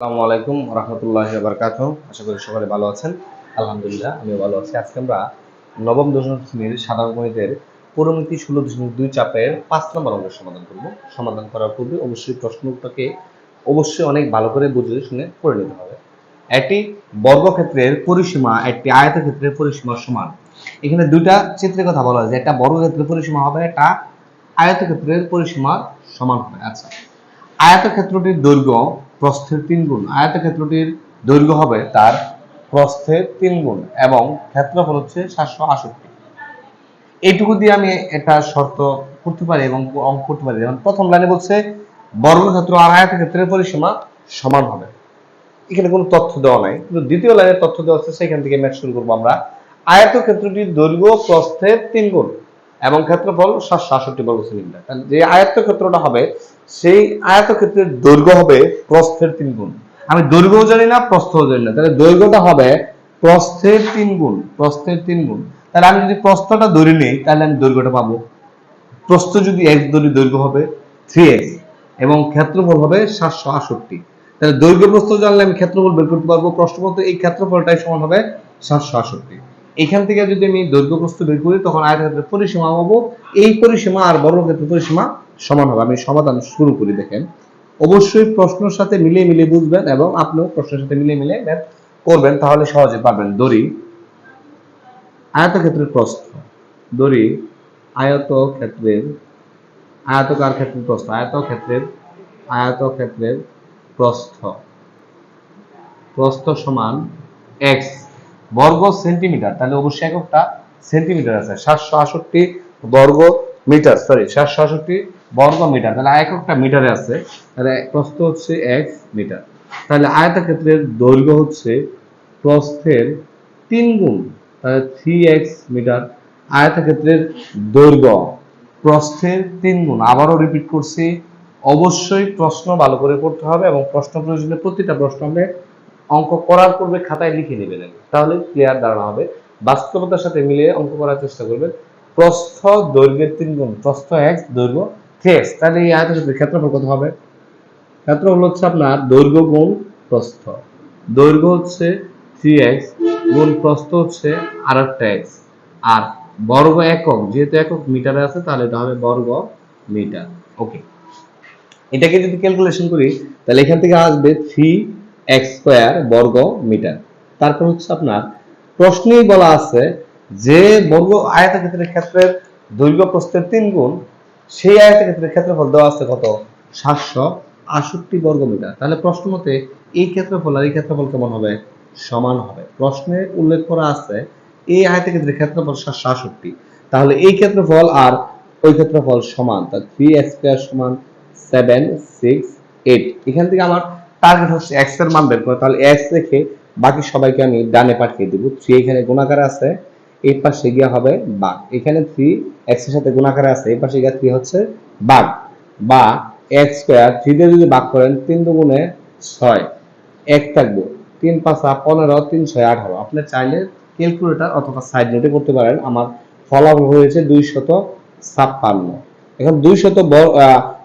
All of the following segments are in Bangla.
আসসালামু আলাইকুম রহমতুল্লাহ বারকাত আশা করি সকলে ভালো আছেন। আলহামদুলিল্লাহ, আমিও ভালো আছি। আজকে আমরা নবম দশম শ্রেণির সাধারণ গণিতের ষোলো দশমিক দুই চাপের পাঁচ নম্বর অঙ্কের সমাধান করব। সমাধান করার পূর্বে অবশ্যই প্রশ্নটাকে অবশ্যই অনেক ভালো করে বুঝে শুনে করে নিতে হবে। একটি বর্গক্ষেত্রের পরিসীমা, একটি আয়তক্ষেত্রের সমান। এখানে দুইটা চিত্রের কথা বলা হয়েছে। একটা বর্গক্ষেত্রের পরিসীমা হবে, একটা আয়তক্ষেত্রের পরিসীমার সমান হবে। আচ্ছা আয়তক্ষেত্রটির দৈর্ঘ্য প্রস্থের তিন গুণ। আয়তক্ষেত্রটির দৈর্ঘ্য হবে তার প্রস্থের তিন গুণ এবং ক্ষেত্রফল হচ্ছে সাতশো আষট্টি এইটুকু দিয়ে আমি একটা শর্ত করতে পারি এবং অঙ্ক করতে পারি। যেমন প্রথম লাইনে বলছে, বর্গক্ষেত্র আর আয়তক্ষেত্রের পরিসীমা সমান হবে। এখানে কোনো তথ্য দেওয়া নাই। কিন্তু দ্বিতীয় লাইনে তথ্য দেওয়া আছে, সেখান থেকে ম্যাচ শুরু করব আমরা। আয়তক্ষেত্রটির দৈর্ঘ্য প্রস্থের তিন গুণ এবং ক্ষেত্রফল সাতশো আষট্টি বর্গ সেন্টিমিটার যে যে ক্ষেত্রটা হবে সেই আয়তক্ষেত্রের দৈর্ঘ্য হবে প্রস্থের তিন গুণ। আমি দৈর্ঘ্যও জানি না, প্রস্থও জানি না। তাহলে দৈর্ঘ্যটা হবে প্রস্থের তিন গুণ প্রস্থের তিন গুণ। তাহলে আমি যদি প্রস্থটা ধরে নিই, তাহলে আমি দৈর্ঘ্যটা পাবো। প্রস্থ যদি এক্স ধরি, দৈর্ঘ্য হবে থ্রি এক্স এবং ক্ষেত্রফল হবে সাতশো আষট্টি তাহলে দৈর্ঘ্য প্রস্থ জানলে আমি ক্ষেত্রফল বের করতে পারব। প্রশ্ন মতো এই ক্ষেত্রফলটাই সমান হবে সাতশো আষট্টি এখান থেকে যদি আমি দৈর্ঘ্য প্রস্থ বের করি, তখন আয়তক্ষেত্রের পরিসীমা পাবো। এই পরিসীমা আর বর্গক্ষেত্রের পরিসীমা সমান হবে। আমি সমাধান শুরু করি, দেখেন। অবশ্যই প্রশ্নের সাথে মিলে মিলে বুঝবেন এবং আপনিও প্রশ্নের সাথে মিলে মিলে ম্যাথ করবেন, তাহলে সহজে পারবেন দড়ি। আয়তক্ষেত্রের প্রস্থ। দড়ি আয়তক্ষেত্রের, আয়তকার ক্ষেত্রের প্রস্থ। আয়তক্ষেত্রের আয়তক্ষেত্রের প্রস্থ। প্রস্থ সমান এক্স বর্গ সেন্টিমিটার। তাহলে অবশ্যই এককটা সেন্টিমিটার আছে। সাতশো আষট্টি বর্গ মিটার সরি সাতশো আষট্টি বর্গ মিটার। তাহলে এককটা মিটারে আছে। তাহলে প্রস্থ হচ্ছে এক্স মিটার। তাহলে আয়তক্ষেত্রের দৈর্ঘ্য হচ্ছে প্রস্থের তিন গুণ। তাহলে থ্রি এক্স মিটার আয়তক্ষেত্রের দৈর্ঘ্য প্রস্থের তিন গুণ। আবারও রিপিট করছি। অবশ্যই প্রশ্ন ভালো করে করতে হবে এবং প্রশ্ন প্রয়োজনে প্রতিটা প্রশ্ন আমরা অঙ্ক করার পূর্বে খাতায় লিখে নেবেন। তাহলে ক্লিয়ার ধারণা হবে। বাস্তবতার সাথে মিলিয়ে অঙ্ক করার চেষ্টা করবেন। প্রস্থ দৈর্ঘ্যের তিন গুণ। প্রস্থ এক্স দৈর্ঘ্য এক্স তাহলে এই আয়তক্ষেত্রের ক্ষেত্রফল কত হবে? ক্ষেত্রফল হচ্ছে আপনার দৈর্ঘ্য গুণ প্রস্থ। দৈর্ঘ্য হচ্ছে থ্রি এক্স গুণ প্রস্থ হচ্ছে আর একটা এক্স আর বর্গ একক, যেহেতু একক মিটারে আছে, তাহলে এটা হবে বর্গ মিটার। ওকে এটাকে যদি ক্যালকুলেশন করি, তাহলে এখান থেকে আসবে থ্রি এক্স স্কোয়ার বর্গ মিটার। তারপর হচ্ছে আপনার প্রশ্নেই বলা আছে যে বর্গ আয়তক্ষেত্রের ক্ষেত্রের দৈর্ঘ্য প্রস্থের তিন গুণ সেই আয়তক্ষেত্রের ক্ষেত্রফল দেওয়া আছে কত? সাতশো আষট্টি বর্গ মিটার। তাহলে প্রশ্ন মতে এই ক্ষেত্রফল আর এই ক্ষেত্রফল কেমন হবে? সমান হবে। প্রশ্নে উল্লেখ করা আছে, এই আয়তক্ষেত্রের ক্ষেত্রফল সাতশো আষট্টি তাহলে এই ক্ষেত্রফল আর ওই ক্ষেত্রফল সমান। তা থ্রি এক্স স্কোয়ার সমান সেভেন সিক্স এইট এখান থেকে আমার টার্গেট হচ্ছে এক্সের মান বের করা। তাহলে এক্স রেখে বাকি সবাইকে আমি ডানে পাঠিয়ে দিব। থ্রি এখানে গুণাকারে আছে এই পাশে গিয়ে হবে বাঘ। এখানে থ্রি এক্স সাথে গুণাকারে আছে পাশে গিয়ে থ্রি হচ্ছে বাঘ। বা এক্স স্কোয়ার থ্রি দিয়ে যদি ভাগ করেন, তিন ছয়। এক থাকব, তিন পনেরো, তিন ছয় আপনি চাইলে ক্যালকুলেটর অথবা সাইড নোটে করতে পারেন। আমার ফলাফল হয়েছে দুইশত ছাপ্পান্ন। এখন দুইশত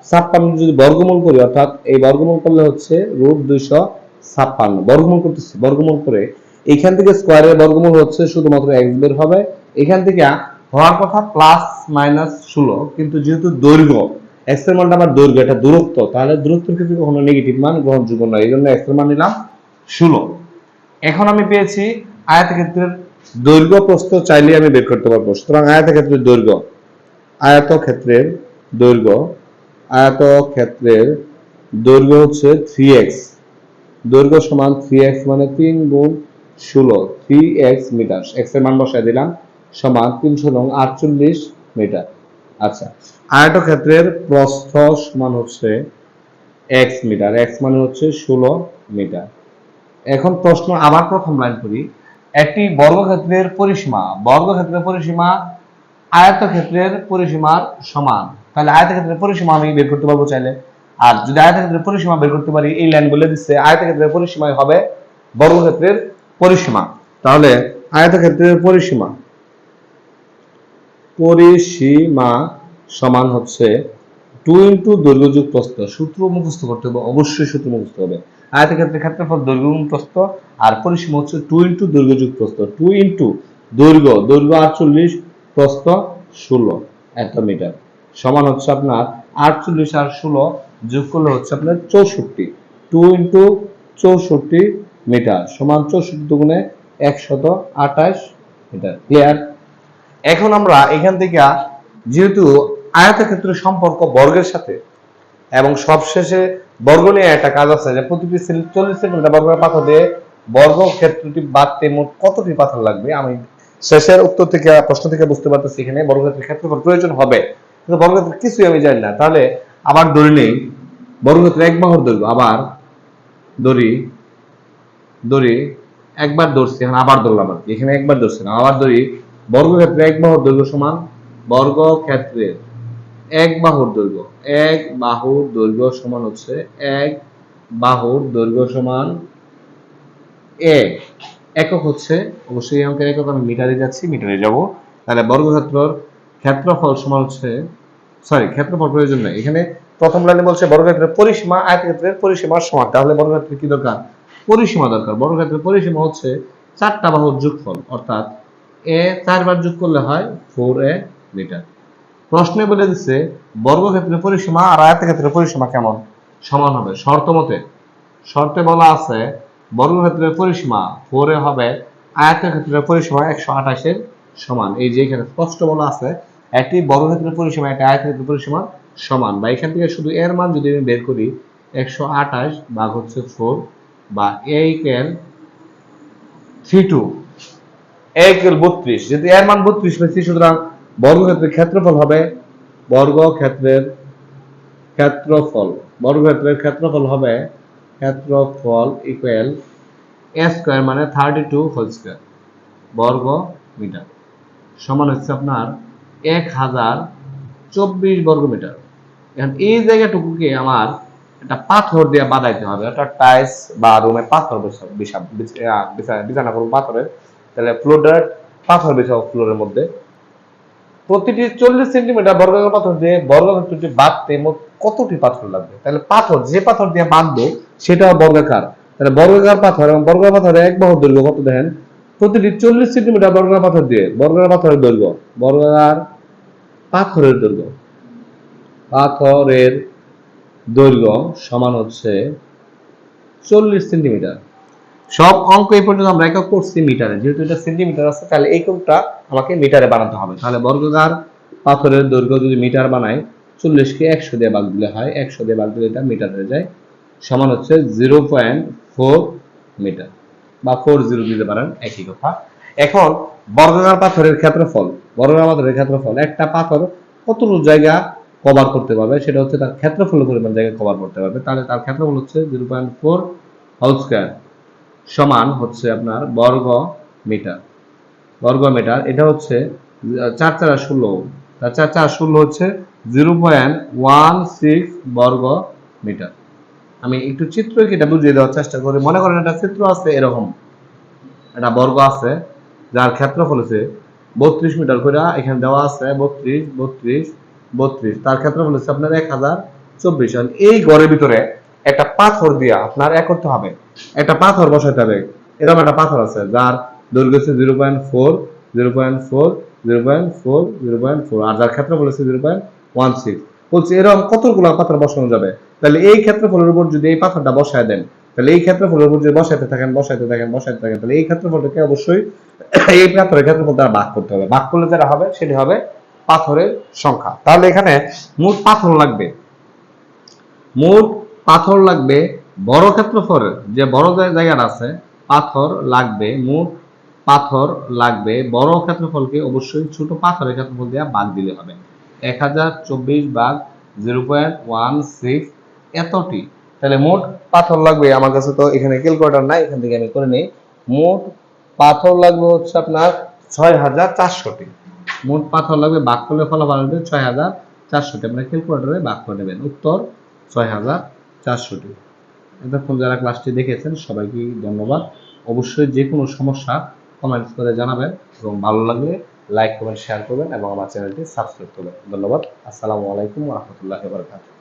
ছাপ্পান্ন যদি বর্গমূল করি, অর্থাৎ এই বর্গমূল করলে হচ্ছে রুট দুইশো ছাপ্পান্ন। বর্গমূল করতেছি, বর্গমূল করে এখান থেকে স্কোয়ারের বর্গমূল হচ্ছে শুধুমাত্র এক্স বের হবে। এখান থেকে হওয়ার কথা প্লাস মাইনাস ষোলো, কিন্তু যেহেতু দৈর্ঘ্য এক্সের মানটা আমার দৈর্ঘ্য, এটা দূরত্ব, তাহলে দূরত্বের ক্ষেত্রে কখনো নেগেটিভ মান গ্রহণযোগ্য নয়। এই জন্য এক্সের মান নিলাম ষোলো। এখন আমি পেয়েছি আয়তক্ষেত্রের দৈর্ঘ্য প্রস্থ চাইলে আমি বের করতে পারব। সুতরাং আয়তক্ষেত্রের দৈর্ঘ্য আয়তক্ষেত্রের দৈর্ঘ্য আয়তক্ষেত্রের দৈর্ঘ্য হচ্ছে থ্রি এক্স দৈর্ঘ্য সমান থ্রি এক্স মানে তিন গুণ ষোলো থ্রি এক্স মিটার এক্স মান বসায় দিলাম, সমান তিনশো নং আটচল্লিশ মিটার আচ্ছা আয়তক্ষেত্রের প্রস্থ সমান হচ্ছে এক্স মিটার এক্স মানে হচ্ছে ষোলো মিটার এখন প্রশ্ন, আবার প্রথম লাইন করি। একটি বর্গক্ষেত্রের পরিসীমা বর্গক্ষেত্রের পরিসীমা আয়তক্ষেত্রের পরিসীমার সমান। তাহলে আয়তক্ষেত্রের পরিসীমা আমি বের করতে পারব চাইলে। আর যদি আয়তক্ষেত্রের পরিসীমা বের করতে পারি, এই লাইন বলে দিচ্ছে, আয়তক্ষেত্রের পরিসীমাই হবে বর্গক্ষেত্রের পরিসীমা। তাহলে আয়তক্ষেত্রের পরিসীমা। পরিসীমা সমান হচ্ছে টু ইন্টু দৈর্ঘ্য যুগ প্রস্থ। সূত্র মুখস্থ করতে হবে, অবশ্যই সূত্র মুখস্থ হবে। আয়তক্ষেত্রের ক্ষেত্রফল দৈর্ঘ্য গুণ প্রস্থ আর পরিসীমা হচ্ছে টু ইন্টু দৈর্ঘ্য যুগ প্রস্থ। টু ইন্টু দৈর্ঘ্য দৈর্ঘ্য আটচল্লিশ, প্রস্থ ষোলো এত মিটার সমান হচ্ছে আপনার আটচল্লিশ আর ষোলো যোগ করলে হচ্ছে আপনার চৌষট্টি। টু ইন্টু চৌষট্টি মিটার সমান চৌষট্টি দুগুণে একশত আঠাশ মিটার। ক্লিয়ার এখন আমরা এখান থেকে যেহেতু আয়তক্ষেত্রের সম্পর্ক বর্গের সাথে, এবং সবশেষে বর্গ নিয়ে একটা কাজ আছে যে প্রতিটি চল্লিশ সেন্টিমিটার বর্গের পাথর দিয়ে বর্গ ক্ষেত্রটি বাড়তে মোট কতটি পাথর লাগবে? আমি শেষের উত্তর থেকে, প্রশ্ন থেকে বুঝতে পারতেছি এখানে বর্গক্ষেত্রের ক্ষেত্রফল প্রয়োজন হবে। কিন্তু বর্গক্ষেত্রের কিছুই আমি জানি না। তাহলে আবার ধরে নেই বর্গক্ষেত্রে এক বাহুর দৈর্ঘ্য, আবার দড়ি দড়ি একবার ধরছি, এখন আবার ধরলাম আর কি। এখানে একবার ধরছি না, আবার ধরি বর্গক্ষেত্রে এক বাহুর দৈর্ঘ্য সমান বর্গক্ষেত্রের এক বাহুর দৈর্ঘ্য। এক বাহুর দৈর্ঘ্য সমান হচ্ছে এক বাহুর দৈর্ঘ্য সমান এক। একক হচ্ছে, অবশ্যই অঙ্কের একক আমি মিটারে যাচ্ছি, মিটারে যাব। তাহলে বর্গক্ষেত্রর ক্ষেত্রফল সমান হচ্ছে সরি ক্ষেত্রফল প্রয়োজন নেই। এখানে প্রথম লাইনে বলছে বর্গক্ষেত্রের পরিসীমা, আয়তক্ষেত্রের পরিসীমার সমান। তাহলে বর্গক্ষেত্রের কি দরকার? পরিসীমা দরকার। বর্গক্ষেত্রের পরিসীমা হচ্ছে চারটা বাহুর যোগফল, অর্থাৎ এ চারবার যোগ করলে হয় ফোর এ মিটার। প্রশ্নে বলে দিচ্ছে বর্গক্ষেত্রের পরিসীমা আর আয়তক্ষেত্রের পরিসীমা কেমন? সমান হবে। শর্ত মতে, শর্তে বলা আছে, বর্গক্ষেত্রের পরিসীমা ফোর হবে, আয়তক্ষেত্রের পরিসীমা একশো আঠাশের সমান। এই যে এখানে স্পষ্ট বলা আছে একটি বর্গক্ষেত্রের পরিসীমা একটা আয়তক্ষেত্রের পরিসীমা সমান। বা এখান থেকে শুধু এর মান যদি আমি বের করি, একশো আঠাশ ভাগ হচ্ছে ফোর বা a equal three two. A equal বত্রিশ। যদি এর মান বত্রিশ পেয়েছি সুতরাং বর্গক্ষেত্রের ক্ষেত্রফল হবে বর্গক্ষেত্রের ক্ষেত্রফল। বর্গক্ষেত্রের ক্ষেত্রফল হবে ক্ষেত্রফল ইকুয়াল এ স্কোয়ার মানে থার্টি টু হোল স্কোয়ার বর্গ মিটার সমান হচ্ছে আপনার এক হাজার চব্বিশ বর্গ মিটার এখন এই জায়গাটুকুকে আমার একটা পাথর দিয়ে বাঁধাইতে হবে, একটা টাইলস বা রুমে পাথর বিছানা করব পাথরের, তাহলে ফ্লোরের পাথর বিছাবো ফ্লোরের মধ্যে। প্রতিটি চল্লিশ সেন্টিমিটার বর্গাকার পাথর দিয়ে বর্গক্ষেত্রটি বাঁধতে মোট কতটি পাথর লাগবে? তাহলে পাথর, যে পাথর দিয়ে বাঁধবো, সেটা বর্গাকার তাহলে বর্গাকার পাথর এবং বর্গাকার পাথরের এক বাহুর দৈর্ঘ্য কত দেখেন? প্রতিটি চল্লিশ সেন্টিমিটার বর্গাকার পাথর দিয়ে বর্গাকার পাথরের দৈর্ঘ্য বর্গাকার পাথরের দৈর্ঘ্য। পাথরের দৈর্ঘ্য সমান হচ্ছে চল্লিশ সেন্টিমিটার। সব অঙ্ক এই পর্যন্ত আমরা একক করছি মিটারে। যেহেতু এটা সেন্টিমিটার আছে, তাহলে এককটা আমাকে মিটারে বানাতে হবে। তাহলে বর্গকার পাথরের দৈর্ঘ্য যদি মিটার বানাই, চল্লিশকে একশো দিয়ে ভাগ দিলে হয়, একশো দিয়ে ভাগ দিলে এটা মিটার হয়ে যায়, সমান হচ্ছে জিরো পয়েন্ট ফোর মিটার বা ফোর জিরো দিতে পারেন একই কথা। এখন বর্গাকার পাথরের ক্ষেত্রফল, বর্গাকার পাথরের ক্ষেত্রফল, একটা পাথর কতটুকু জায়গা কভার করতে পারবে। সেটা হচ্ছে তার ক্ষেত্রফলের পরিমাণ জায়গা কভার করতে পারবে। তাহলে তার ক্ষেত্রফল হচ্ছে zero point four whole square সমান হচ্ছে আপনার বর্গ মিটার বর্গ মিটার এটা হচ্ছে চার চার ষোলো। তার চার চার ষোলো হচ্ছে জিরো পয়েন্ট ওয়ান সিক্স বর্গ মিটার আমি একটু চিত্র এটা বুঝিয়ে দেওয়ার চেষ্টা করি। মনে করেন একটা চিত্র আছে এরকম। একটা বর্গ আছে, যার ক্ষেত্রফল হচ্ছে বত্রিশ মিটার করে এখানে দেওয়া আছে বত্রিশ বত্রিশ বত্রিশ। তার ক্ষেত্রফল হচ্ছে আপনার এক হাজার চব্বিশ। এই ঘরের ভিতরে একটা পাথর দিয়া আপনার এক করতে হবে। একটা পাথর বসাতে হবে। এরকম একটা পাথর আছে যার দৈর্ঘ্য হচ্ছে zero point four, zero point four, zero point four, zero point four. আর যার ক্ষেত্রফল হচ্ছে জিরো পয়েন্ট ওয়ান সিক্স। বলছি এরকম কতগুলো পাথর বসানো যাবে? তাহলে এই ক্ষেত্রফলের উপর যদি এই পাথরটা বসায় দেন, তাহলে এই ক্ষেত্রফলের উপর যদি বসাইতে থাকেন বসাইতে থাকেন বসাইতে থাকেন, তাহলে এই ক্ষেত্রফলটাকে অবশ্যই এই পাথরের ক্ষেত্রফল দ্বারা ভাগ করতে হবে। ভাগ করলে যেটা হবে, সেটি হবে পাথরের সংখ্যা। তাহলে এখানে মোট পাথর লাগবে। মোট পাথর লাগবে বড় ক্ষেত্রফল, যে বড় জায়- জায়গাটা আছে, পাথর লাগবে, মোট পাথর লাগবে, বড় ক্ষেত্রফলকে অবশ্যই ছোট পাথরের ক্ষেত্রফল দিয়ে ভাগ দিলে হবে। এক হাজার চব্বিশ ভাগ জিরো পয়েন্ট ওয়ান সিক্স এতটি। তাহলে মোট পাথর লাগবে, আমার কাছে তো এখানে ক্যালকুলেটর নাই, এখান থেকে আমি করে নিই। মোট পাথর লাগবে হচ্ছে আপনার ছয় হাজার চারশোটি। মোট পাথর লাগবে ভাগ করলে ফলাফল আসবে ছয় হাজার চারশোটি। আপনার ক্যালকুলেটারে ভাগ করে নেবেন। উত্তর ছয় হাজার চারশোটি। এতক্ষণ যারা ক্লাসটি দেখেছেন, সবাইকে ধন্যবাদ। অবশ্যই যে কোনো সমস্যা কমেন্টস করে জানাবেন এবং ভালো লাগলে লাইক কমেন্ট শেয়ার করবেন এবং আমার চ্যানেলটি সাবস্ক্রাইব করবেন। ধন্যবাদ। আসসালামু আলাইকুম রহমতুল্লাহ বারকাতুহ।